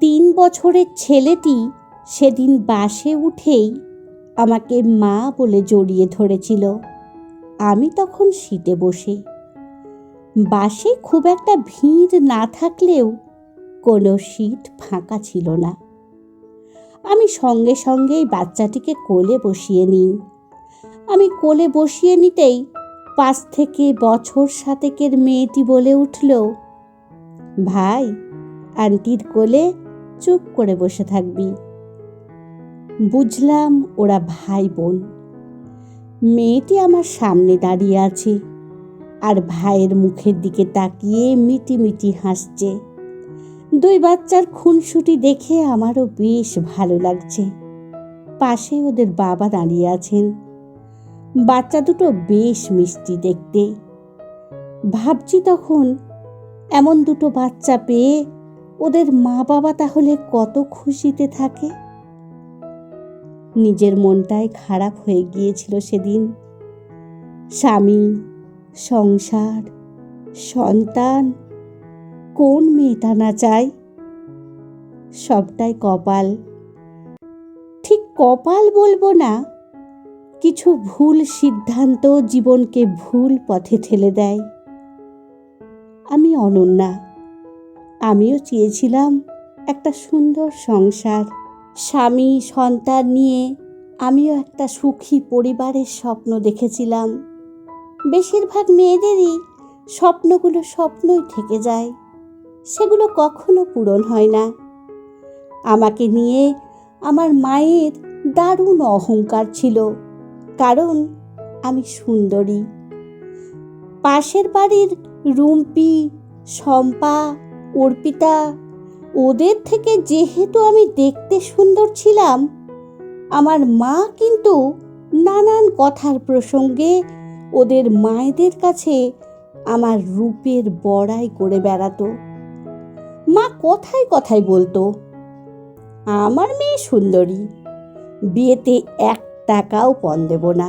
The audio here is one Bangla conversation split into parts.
তিন বছরের ছেলেটি সেদিন বাসে উঠেই আমাকে মা বলে জড়িয়ে ধরেছিল। আমি তখন সিটে বসে। বাসে খুব একটা ভিড় না থাকলেও কোনো সিট ফাঁকা ছিল না। আমি সঙ্গে সঙ্গেই বাচ্চাটিকে কোলে বসিয়ে নিই। আমি কোলে বসিয়ে নিতেই পাশ থেকে বছর সাতেকের মেয়েটি বলে উঠল, ভাই, আন্টির কোলে চুপ করে বসে থাকবি। বুঝলাম ওরা ভাই বোন মেয়েটি আমার সামনে দাঁড়িয়ে আছে আর ভাইয়ের মুখের দিকে তাকিয়ে মিটি মিটি হাসছে। দুই বাচ্চার খুনসুটি দেখে আমারও বেশ ভালো লাগছে। পাশে ওদের বাবা দাঁড়িয়ে আছেন। বাচ্চা দুটো বেশ মিষ্টি দেখতে। ভাবছি তখন এমন দুটো বাচ্চা পেয়ে ওদের মা বাবা তাহলে কত খুশিতে থাকে? নিজের মনটাই খারাপ হয়ে গিয়েছিল সেদিন। স্বামী, সংসার, সন্তান, কোন মেয়েটা না চায় সবটাই কপাল। ঠিক কপাল বলব না, কিছু ভুল সিদ্ধান্ত জীবনকে ভুল পথে ঠেলে দেয়। আমি অনন্যা। আমিও চেয়েছিলাম একটা সুন্দর সংসার। স্বামী, সন্তান নিয়ে আমিও একটা সুখী পরিবারের স্বপ্ন দেখেছিলাম। বেশিরভাগ মেয়েদেরই স্বপ্নগুলো স্বপ্নই থেকে যায়। সেগুলো কখনো পূরণ হয় না। আমাকে নিয়ে আমার মায়ের দারুণ অহংকার ছিল, কারণ আমি সুন্দরী। পাশের বাড়ির রুম্পি, শম্পা অর্পিতা, ওদের থেকে যেহেতু আমি দেখতে সুন্দর ছিলাম, আমার মা কিন্তু নানান কথার প্রসঙ্গে ওদের মায়েদের কাছে আমার রূপের বড়াই করে বেড়াতো। মা কথায় কথায় বলতো, আমার মেয়ে সুন্দরী, বিয়েতে এক টাকাও পণ দেব না,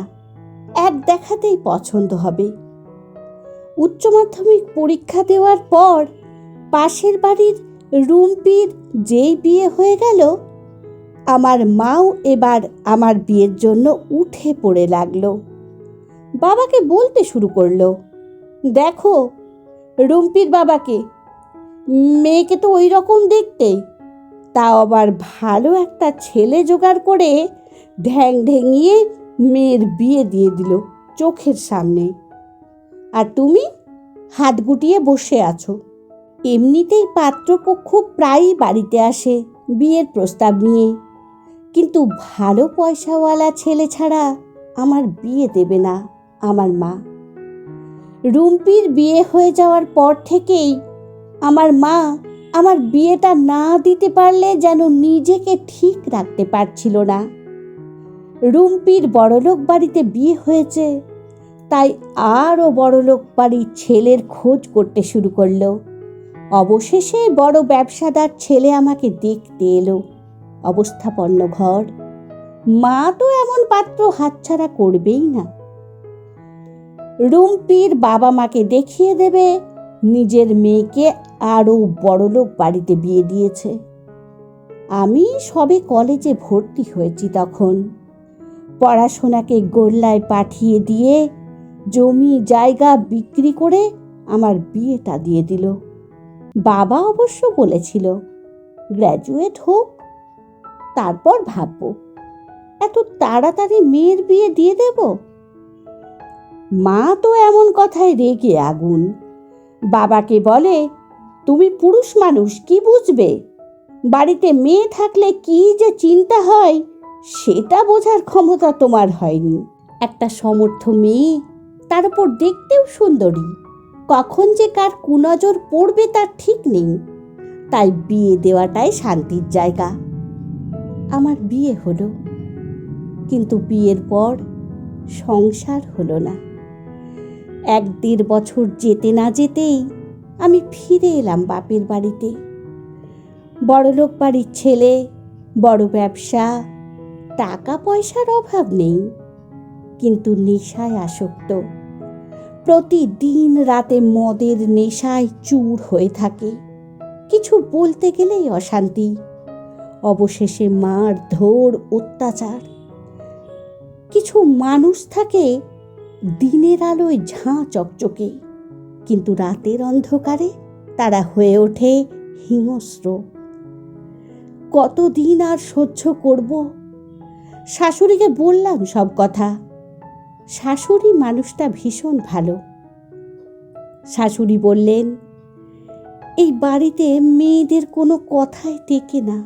এক দেখাতেই পছন্দ হবে। উচ্চ মাধ্যমিক পরীক্ষা দেওয়ার পর পাশের বাড়ির রুম্পির যেই বিয়ে হয়ে গেল, আমার মাও এবার আমার বিয়ের জন্য উঠে পড়ে লাগল। বাবাকে বলতে শুরু করল, দেখো, রুম্পির বাবাকে, মেয়েকে তো ওই রকম দেখতে, তাও আবার ভালো একটা ছেলে জোগাড় করে ঢ্যাং ঢেঙিয়ে মেয়ের বিয়ে দিয়ে দিল চোখের সামনে। আর তুমি হাত গুটিয়ে বসে আছো। এমনিতেই পাত্রপক্ষ প্রায়ই বাড়িতে আসে বিয়ের প্রস্তাব নিয়ে। কিন্তু ভালো পয়সাওয়ালা ছেলে ছাড়া আমার বিয়ে দেবে না আমার মা। রুম্পির বিয়ে হয়ে যাওয়ার পর থেকেই আমার মা আমার বিয়েটা না দিতে পারলে যেন নিজেকে ঠিক রাখতে পারছিল না। রুম্পির বড়লোক বাড়িতে বিয়ে হয়েছে, তাই আরও বড়লোক বাড়ির ছেলের খোঁজ করতে শুরু করল। অবশেষে বড় ব্যবসাদার ছেলে আমাকে দেখতে এলো। অবস্থাপন্ন ঘর। মা তো এমন পাত্র হাতছাড়া করবেই না। রুম্পির বাবা মাকে দেখিয়ে দেবে, নিজের মেয়েকে আরও বড়লোক বাড়িতে বিয়ে দিয়েছে। আমি সবে কলেজে ভর্তি হয়েছি তখন। পড়াশোনাকে গোল্লায় পাঠিয়ে দিয়ে জমি জায়গা বিক্রি করে আমার বিয়েটা দিয়ে দিল। বাবা অবশ্য বলেছিল, গ্র্যাজুয়েট হোক, তারপর ভাবব। এত তাড়াতাড়ি মেয়ের বিয়ে দিয়ে দেব? মা তো এমন কথায় রেগে আগুন। বাবাকে বলে, তুমি পুরুষ মানুষ, কি বুঝবে? বাড়িতে মেয়ে থাকলে কি যে চিন্তা হয়, সেটা বোঝার ক্ষমতা তোমার হয়নি। একটা সমর্থ মেয়ে, তার উপর দেখতেও সুন্দরী। কখন যে কার কুনজর পড়বে তার ঠিক নেই। তাই বিয়ে দেওয়াটাই শান্তির জায়গা। আমার বিয়ে হলো, কিন্তু বিয়ের পর সংসার হলো না। এক দেড় বছর যেতে না যেতেই আমি ফিরে এলাম বাপের বাড়িতে। বড়লোক বাড়ির ছেলে, বড় ব্যবসা টাকা পয়সার অভাব নেই, কিন্তু নেশায় আসক্ত। প্রতিদিন রাতে মদের নেশায় চুর হয়ে থাকে। কিছু বলতে গেলেই অশান্তি। অবশেষে মার ধর অত্যাচার। কিছু মানুষ থাকে দিনের আলোয় ঝাঁ চকচকে, কিন্তু রাতের অন্ধকারে তারা হয়ে ওঠে হিংস্র। কতদিন আর সহ্য করব? শাশুড়িকে বললাম সব কথা। শাশুড়ি মানুষটা ভীষণ ভালো। শাশুড়ি বললেন, এই বাড়িতে মেয়েদের কোনো কথাই টেকে না।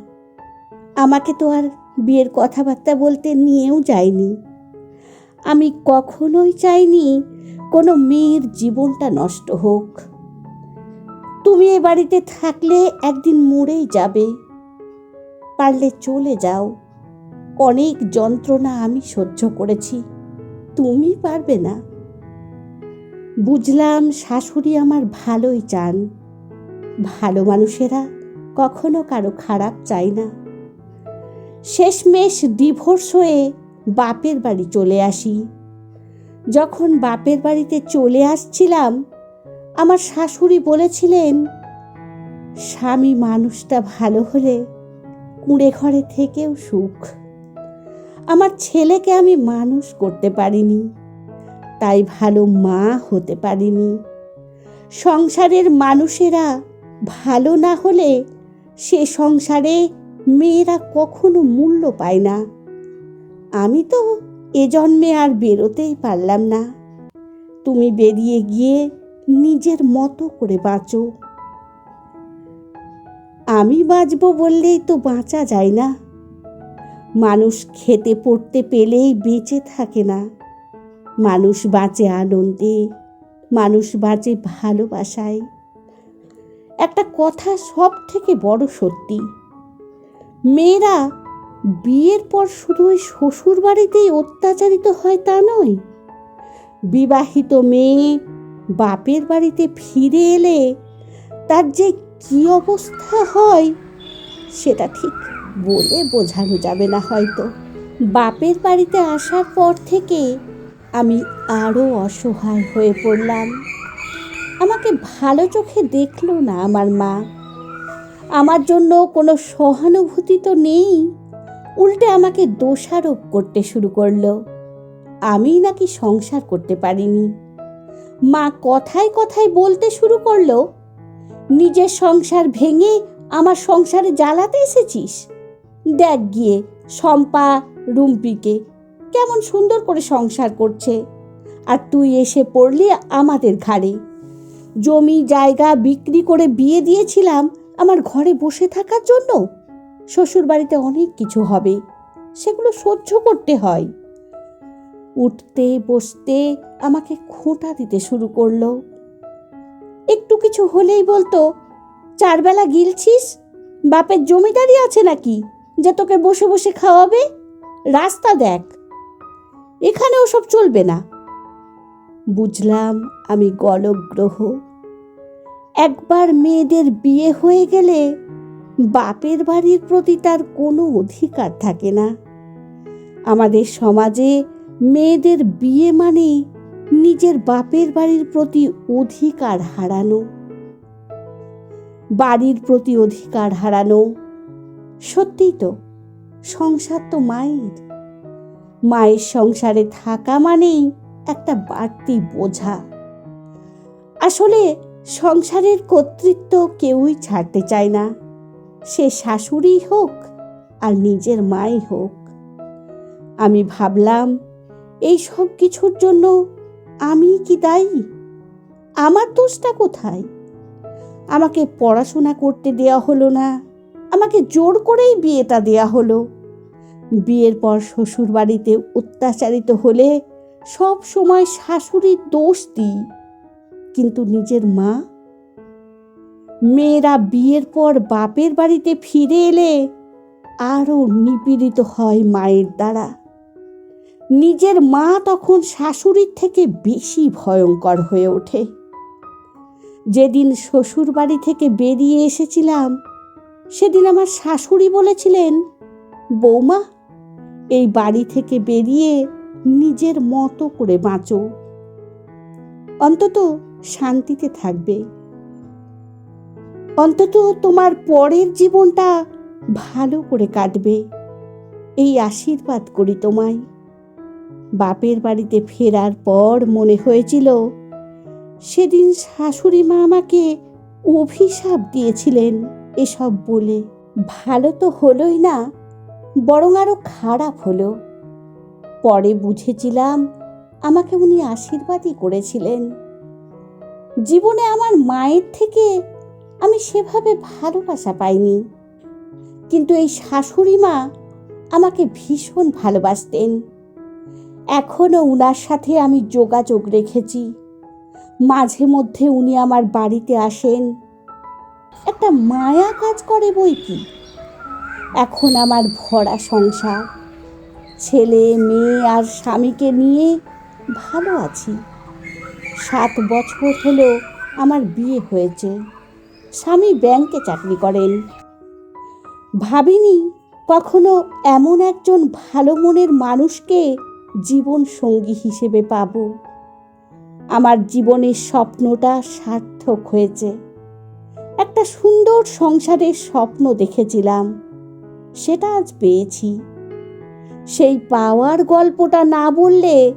আমাকে তো আর বিয়ের কথাবার্তা বলতে নিয়েও যায়নি। আমি কখনোই চাইনি কোনো মেয়ের জীবনটা নষ্ট হোক। তুমি এ বাড়িতে থাকলে একদিন মরেই যাবে। পারলে চলে যাও। অনেক যন্ত্রণা আমি সহ্য করেছি। তুমি পারবে না। বুঝলাম শাশুড়ি আমার ভালোই চান। ভালো মানুষেরা কখনো কারও খারাপ চায় না। শেষমেশ ডিভোর্স হয়ে বাপের বাড়ি চলে আসি। যখন বাপের বাড়িতে চলে আসছিলাম, আমার শাশুড়ি বলেছিলেন, স্বামী মানুষটা ভালো হলে কুঁড়ে ঘরে থেকেও সুখ। আমার ছেলেকে আমি মানুষ করতে পারিনি। তাই ভালো মা হতে পারিনি। সংসারের মানুষেরা ভালো না হলে সে সংসারে মেয়েরা কখনো মূল্য পায় না। আমি তো এ জন্মে আর বেরোতেই পারলাম না। তুমি বেরিয়ে গিয়ে নিজের মতো করে বাঁচো। আমি বাঁচব বললেই তো বাঁচা যায় না। মানুষ খেতে পড়তে পেলেই বেঁচে থাকে না। মানুষ বাঁচে আনন্দে, মানুষ বাঁচে ভালোবাসায়। একটা কথা সব থেকে বড় সত্যি, মেয়েরা বিয়ের পর শুধু ওই শ্বশুর বাড়িতেই অত্যাচারিত হয় তা নয়। বিবাহিত মেয়ে বাপের বাড়িতে ফিরে এলে তার যে কি অবস্থা হয়, সেটা ঠিক বলে বোঝানো যাবে না হয়তো। বাপের বাড়িতে আসার পর থেকে আমি আরও অসহায় হয়ে পড়লাম। আমাকে ভালো চোখে দেখল না আমার মা। আমার জন্য কোনো সহানুভূতি তো নেই। উল্টে আমাকে দোষারোপ করতে শুরু করল। আমি নাকি সংসার করতে পারিনি। মা কথায় কথায় বলতে শুরু করল, নিজের সংসার ভেঙে আমার সংসারে জ্বালাতে এসেছিস? দেখ গিয়ে শম্পা, রুম্পিকে কেমন সুন্দর করে সংসার করছে। আর তুই এসে পড়লি আমাদের ঘাড়ে। জমি, জায়গা বিক্রি করে বিয়ে দিয়েছিলাম আমার ঘরে বসে থাকার জন্য। শ্বশুর বাড়িতে অনেক কিছু হবে, সেগুলো সহ্য করতে হয়। উঠতে, বসতে আমাকে খোঁটা দিতে শুরু করল। একটু কিছু হলেই বলতো, চারবেলা গিলছিস? বাপের জমিদারি আছে নাকি? যে তোকে বসে বসে খাওয়াবে? রাস্তা দেখ। এখানে ওসব চলবে না। বুঝলাম আমি গলগ্রহ। একবার মেয়েদের বিয়ে হয়ে গেলে বাপের বাড়ির প্রতি তার কোনো অধিকার থাকে না। আমাদের সমাজে মেয়েদের বিয়ে মানে নিজের বাপের বাড়ির প্রতি অধিকার হারানো। বাড়ির প্রতি অধিকার হারানো সত্যিই তো, সংসার তো মায়ের। মায়ের সংসারে থাকা মানেই একটা বাড়তি বোঝা। আসলে সংসারের কর্তৃত্ব কেউই ছাড়তে চায় না। সে শাশুড়ি হোক আর নিজের মাই হোক। আমি ভাবলাম, এই সব কিছুর জন্য আমি কি দায়ী? আমার দোষটা কোথায়? আমাকে পড়াশোনা করতে দেয়া হলো না। আমাকে জোর করেই বিয়েটা দেয়া হলো। বিয়ের পর শ্বশুর বাড়িতে অত্যাচারিত হলে সব সময় শাশুড়ির দোষ দিই। কিন্তু নিজের মা? মেয়েরা বিয়ের পর বাপের বাড়িতে ফিরে এলে আরও নিপীড়িত হয় মায়ের দ্বারা। নিজের মা তখন শাশুড়ির থেকে বেশি ভয়ঙ্কর হয়ে ওঠে। যেদিন শ্বশুর বাড়ি থেকে বেরিয়ে এসেছিলাম সেদিন আমার শাশুড়ি বলেছিলেন, বৌমা, এই বাড়ি থেকে বেরিয়ে নিজের মতো করে বাঁচো। অন্তত শান্তিতে থাকবে। অন্তত তোমার পরের জীবনটা ভালো করে কাটবে। এই আশীর্বাদ করি তোমায়। বাপের বাড়িতে ফেরার পর মনে হয়েছিল, সেদিন শাশুড়ি মা আমাকে অভিশাপ দিয়েছিলেন। এসব বলে ভালো তো হলোই না, বরং আরও খারাপ হলো। পরে বুঝেছিলাম আমাকে উনি আশীর্বাদই করেছিলেন। জীবনে আমার মায়ের থেকে আমি সেভাবে ভালোবাসা পাইনি, কিন্তু এই শাশুড়ি মা আমাকে ভীষণ ভালোবাসতেন। এখনও উনার সাথে আমি যোগাযোগ রেখেছি। মাঝে মধ্যে উনি আমার বাড়িতে আসেন। একটা মায়া কাজ করে বই কি? এখন আমার ভরা সংসার, ছেলে, মেয়ে আর স্বামীকে নিয়ে ভালো আছি। সাত বছর হলো আমার বিয়ে হয়েছে। স্বামী ব্যাংকে চাকরি করেন। ভাবিনি কখনো এমন একজন ভালো মনের মানুষকে জীবন সঙ্গী হিসেবে পাব। আমার জীবনের স্বপ্নটা সার্থক হয়েছে। একটা সুন্দর সংসারের স্বপ্ন দেখেছিলাম। সেটা আজ পেয়েছি। সেই পাওয়ার গল্পটা না বললে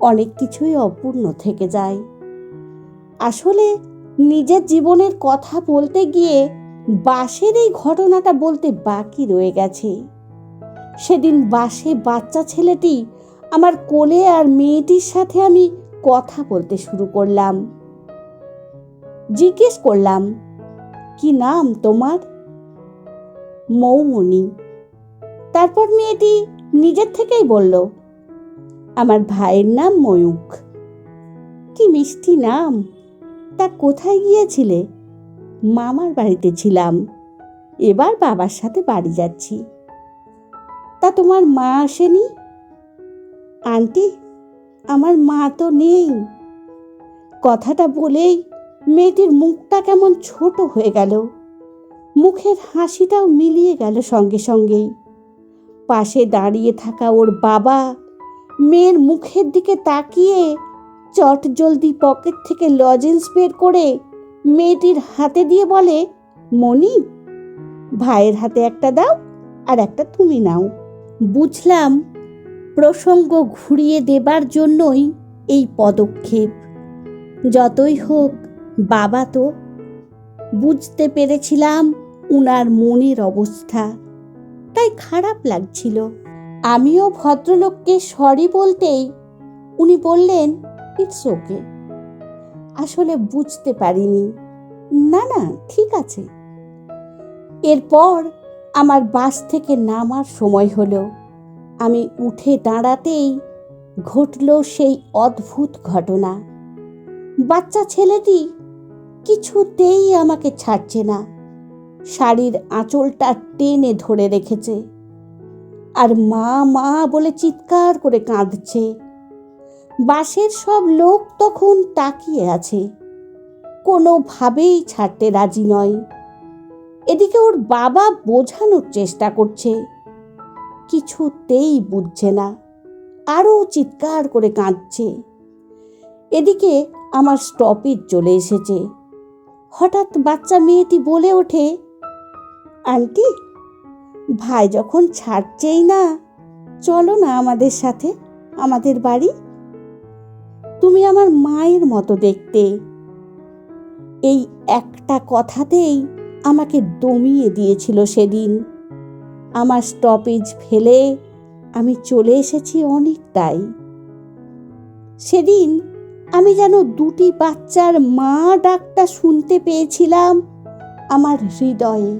অনেক কিছুই অপূর্ণ থেকে যায়। আসলে নিজের জীবনের কথা বলতে গিয়ে বাসের এই ঘটনাটা বলতে বাকি রয়ে গেছে। সেদিন বাসে বাচ্চা ছেলেটি আমার কোলে আর মেয়েটির সাথে আমি কথা বলতে শুরু করলাম। জিজ্ঞেস করলাম কি নাম তোমার? মৌমণি। তারপর মেয়েটি নিজের থেকেই বলল, আমার ভাইয়ের নাম ময়ূক কি মিষ্টি নাম। তা কোথায় গিয়েছিলে? মামার বাড়িতে ছিলাম। এবার বাবার সাথে বাড়ি যাচ্ছি। তা তোমার মা আসেনি? আন্টি, আমার মা তো নেই। কথাটা বলেই মেয়েটির মুখটা কেমন ছোট হয়ে গেল। মুখের হাসিটাও মিলিয়ে গেল সঙ্গে সঙ্গেই। পাশে দাঁড়িয়ে থাকা ওর বাবা মেয়ের মুখের দিকে তাকিয়ে চট জলদি পকেট থেকে লজেন্স বের করে মেয়েটির হাতে দিয়ে বলে মনি ভাইয়ের হাতে একটা দাও আর একটা তুমি নাও। বুঝলাম প্রসঙ্গ ঘুরিয়ে দেবার জন্যই এই পদক্ষেপ। যতই হোক বাবা তো বুঝতে পেরেছিলাম উনার মনের অবস্থা। তাই খারাপ লাগছিল। আমিও ভদ্রলোককে সরি বলতেই উনি বললেন ইটস ওকে আসলে বুঝতে পারিনি। না না, ঠিক আছে। এরপর আমার বাস থেকে নামার সময় হলো। আমি উঠে দাঁড়াতেই ঘটল সেই অদ্ভুত ঘটনা। বাচ্চা ছেলেটি কিছুতেই আমাকে ছাড়ছে না। শাড়ির আঁচলটা টেনে ধরে রেখেছে। আর মা মা বলে চিৎকার করে কাঁদছে। বাসের সব লোক তখন তাকিয়ে আছে। কোনোভাবেই ছাড়তে রাজি নয়। এদিকে ওর বাবা বোঝানোর চেষ্টা করছে। কিছুতেই বুঝছে না। আরও চিৎকার করে কাঁদছে। এদিকে আমার স্টপেজ চলে এসেছে। হঠাৎ বাচ্চা মেয়েটি বলে ওঠে আন্টি ভাই যখন ছাড়ছেই না, চলো না আমাদের সাথে, আমাদের বাড়ি। তুমি আমার মায়ের মতো দেখতে। এই একটা কথাতেই আমাকে দমিয়ে দিয়েছিল সেদিন। আমার স্টপেজ ফেলে আমি চলে এসেছি অনেকটাই। সেদিন আমি যেন দুটি বাচ্চার মা ডাকটা শুনতে পেয়েছিলাম আমার হৃদয়ে।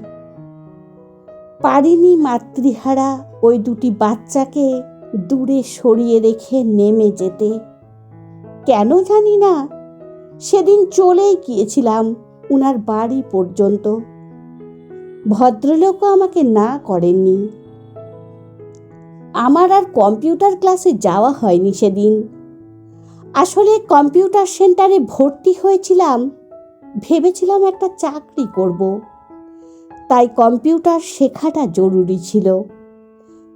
পারিনি মাতৃহারা ওই দুটি বাচ্চাকে দূরে সরিয়ে রেখে নেমে যেতে। কেন জানি না, সেদিন চলেই গিয়েছিলাম উনার বাড়ি পর্যন্ত। ভদ্রলোকও আমাকে না করেননি। আমার আর কম্পিউটার ক্লাসে যাওয়া হয়নি সেদিন। আসলে কম্পিউটার সেন্টারে ভর্তি হয়েছিলাম, ভেবেছিলাম একটা চাকরি করব। তাই কম্পিউটার শেখাটা জরুরি ছিল।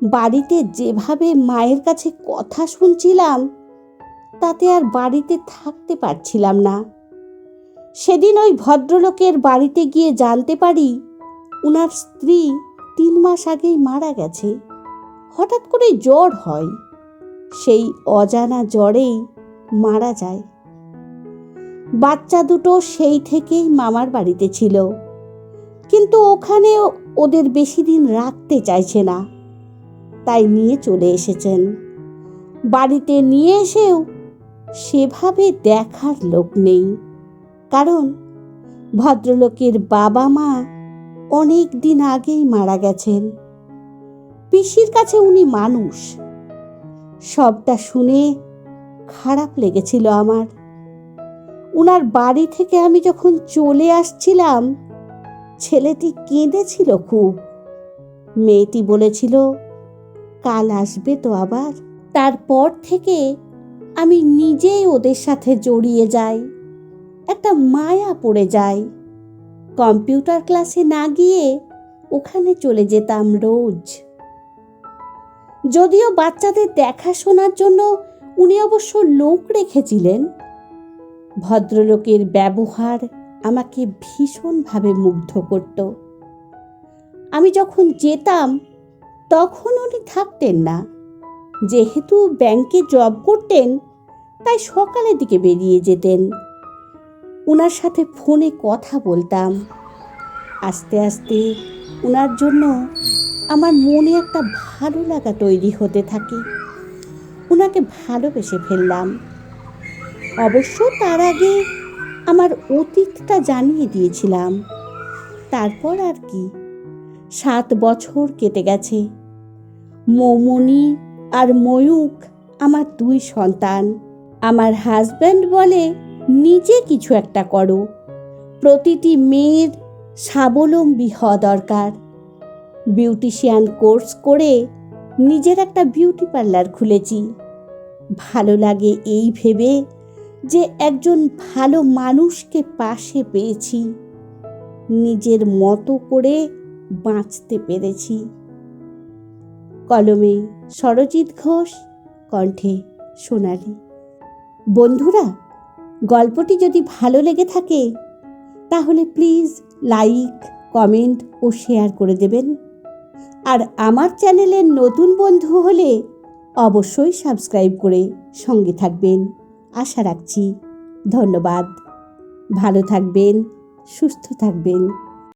বাড়িতে যেভাবে মায়ের কাছে কথা শুনছিলাম, তাতে আর বাড়িতে থাকতে পারছিলাম না। সেদিন ওই ভদ্রলোকের বাড়িতে গিয়ে জানতে পারি, উনার স্ত্রী তিন মাস আগেই মারা গেছে। হঠাৎ করে জ্বর হয়। সেই অজানা জ্বরেই মারা যায়। বাচ্চা দুটো সেই থেকেই মামার বাড়িতে ছিল। কিন্তু ওখানে ওদের বেশি দিন রাখতে চাইছে না। তাই নিয়ে চলে এসেছেন। বাড়িতে নিয়ে এসেও সেভাবে দেখার লোক নেই। কারণ ভদ্রলোকের বাবা মা অনেক দিন আগেই মারা গেছেন। পিসির কাছে উনি মানুষ। সবটা শুনে খারাপ লেগেছিল আমার। উনার বাড়ি থেকে আমি যখন চলে আসছিলাম, ছেলেটি কেঁদেছিল খুব। মেয়েটি বলেছিল, কাল আসবে তো আবার। তারপর থেকে আমি নিজেই ওদের সাথে জড়িয়ে যাই, একটা মায়া পড়ে যায় কম্পিউটার ক্লাসে না গিয়ে ওখানে চলে যেতাম রোজ। যদিও বাচ্চাদের দেখাশোনার জন্য উনি অবশ্য লোক রেখেছিলেন। ভদ্রলোকের ব্যবহার আমাকে ভীষণভাবে মুগ্ধ করত। আমি যখন যেতাম, তখন উনি থাকতেন না। যেহেতু ব্যাংকে জব করতেন, তাই সকালের দিকে বেরিয়ে যেতেন। ওনার সাথে ফোনে কথা বলতাম। আস্তে আস্তে ওনার জন্য আমার মনে একটা ভালো লাগা তৈরি হতে থাকে। ওনাকে ভালোবেসে ফেললাম। অবশ্য তার আগে আমার অতীতটা জানিয়ে দিয়েছিলাম। তারপর আর কি? সাত বছর কেটে গেছে। মৌমনি আর ময়ূক আমার দুই সন্তান। আমার হাজব্যান্ড বলে, নিজে কিছু একটা করো। প্রতিটি মেয়ের স্বাবলম্বী হওয়া দরকার। বিউটিশিয়ান কোর্স করে নিজের একটা বিউটি পার্লার খুলেছি। ভালো লাগে এই ভেবে যে একজন ভালো মানুষকে পাশে পেয়েছি। নিজের মতো করে বাঁচতে পেরেছি। কলমে সরজিৎ ঘোষ, কণ্ঠে সোনালি। বন্ধুরা, গল্পটি যদি ভালো লেগে থাকে, তাহলে প্লিজ লাইক, কমেন্ট ও শেয়ার করে দেবেন। আর আমার চ্যানেলের নতুন বন্ধু হলে অবশ্যই সাবস্ক্রাইব করে সঙ্গে থাকবেন। আশা রাখছি। ধন্যবাদ। ভালো থাকবেন সুস্থ থাকবেন।